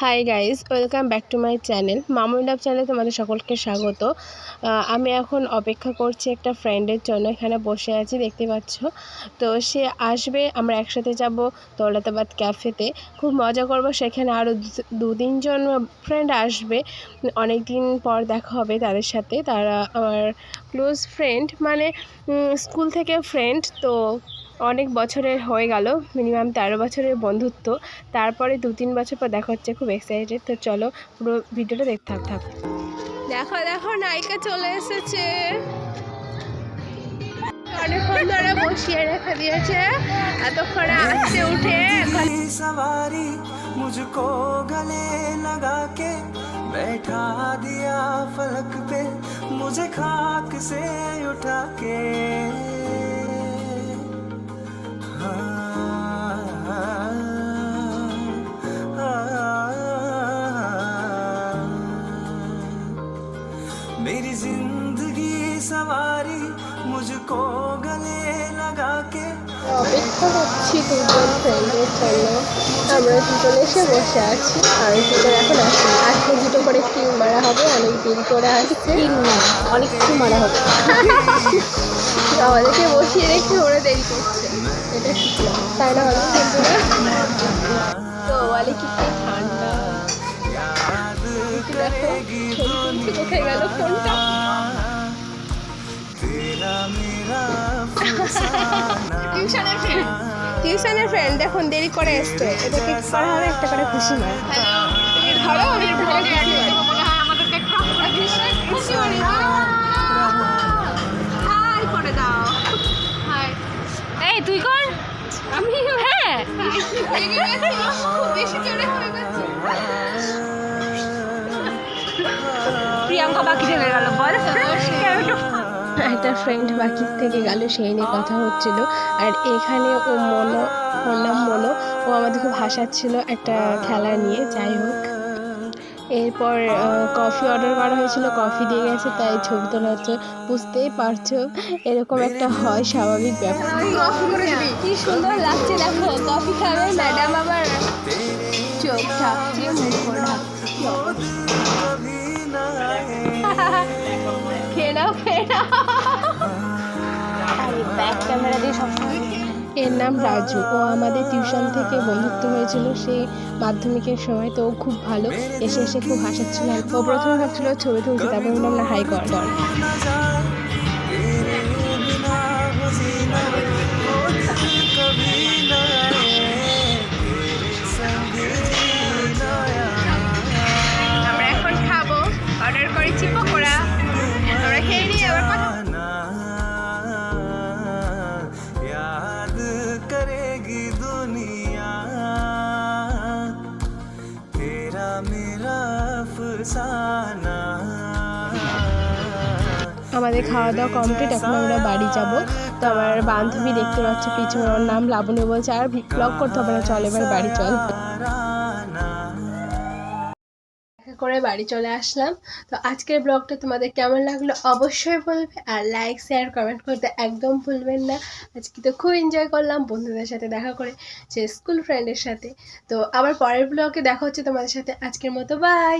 Hi guys welcome back to my channel Mamun ডাব চ্যানেলে তোমাদের সকলকে স্বাগত। আমি এখন অপেক্ষা করছি একটা ফ্রেন্ডের জন্য, এখানে বসে আছি, দেখতে পাচ্ছ? তো সে আসবে, আমরা একসাথে যাব দৌলতাবাদ ক্যাফেতে খুব মজা করব, সেখানে আরও দু তিনজন ফ্রেন্ড আসবে। অনেক দিন পর দেখা হবে তাদের সাথে। তারা আমার ক্লোজ ফ্রেন্ড মানে স্কুল থেকে ফ্রেন্ড তো অনেক বছরের হয়ে গেল মিনিমাম তেরো বছরের বন্ধুত্ব তারপরে দু তিন বছর পর দেখা হচ্ছে খুব এক্সাইটেড তো চলো পুরো ভিডিওটা দেখতে থাক থাক দেখো দেখো নায়িকা চলে এসেছে অনেকক্ষণ ধরে বসিয়ে রেখে দিয়েছে এতক্ষণে আসছে উঠে এখন की सवारी मुझको गले लगा के बैठा दिया फलक पे मुझे खाक से उठा के मेरी जिंदगी सवारी मुझको गले लगा के অপেক্ষা করছি দুজন ফ্রেন্ডের জন্য আমরা দুজন এসে বসে আছি আর দুজন এখন আসি আজকে দুটো করে টিম মারা হবে অনেক দিন করে আসছে অনেক কিছু মারা হবে আমাদেরকে বসিয়ে রেখে ওরা দেরি করছে এটা ঠিক না তাই না বলো বন্ধুরা তো বলে কি কোথায় টিউশনের ফ্রেন্ড। দেখুন দেরি করে এসছে। এটাকে করা হবে? একটা করে খুশি এই তুই কর। আমি হ্যাঁ। বেশি জোরে প্রিয়াঙ্কা বাকি থেকে গেল? বল। একটা ফ্রেন্ড বাকি থেকে গেল সেই নিয়ে কথা হচ্ছিল। আর এখানে ও মনো ওর নাম মনো। ও আমাদের খুব হাসাচ্ছিল একটা খেলা নিয়ে যাই হোক। এরপর কফি অর্ডার করা হয়েছিল কফি দিয়ে গেছে তাই ছবি তোলা হচ্ছে। বুঝতেই পারছ এরকম একটা হয় স্বাভাবিক ব্যাপার। কি সুন্দর লাগছে দেখো কফি খাবে ম্যাডাম আবার। চোখ ঢাকছে মুখ ঢাকছে খেয়ে নাও খেয়ে নাও। ব্যাক ক্যামেরা দিয়ে সবসময় এর নাম রাজু। ও আমাদের টিউশন থেকে বন্ধুত্ব হয়েছিল সেই মাধ্যমিকের সময় তো ও খুব ভালো। এসে এসে খুব হাসাচ্ছিল। ও প্রথমে ভাবছিল ছবি তুলছে তারপর বললাম না হাই কর। আমাদের খাওয়া দাওয়া কমপ্লিট এখন আমরা বাড়ি যাব। তো আমার বান্ধবী দেখতে পাচ্ছে পিছনে, ওর নাম লাবণী বলছে, আর ব্লগ করতে হবে না, চল এবার বাড়ি চল। করে বাড়ি চলে আসলাম। তো আজকের ব্লগটা তোমাদের কেমন লাগল অবশ্যই বলবে, আর লাইক শেয়ার কমেন্ট করতে একদম ভুলবেন না। আজকে তো খুব এনজয় করলাম বন্ধুদের সাথে দেখা করে, যে স্কুল ফ্রেন্ডের সাথে। তো আবার পরের ব্লগে দেখা হচ্ছে তোমাদের সাথে। আজকের মতো বাই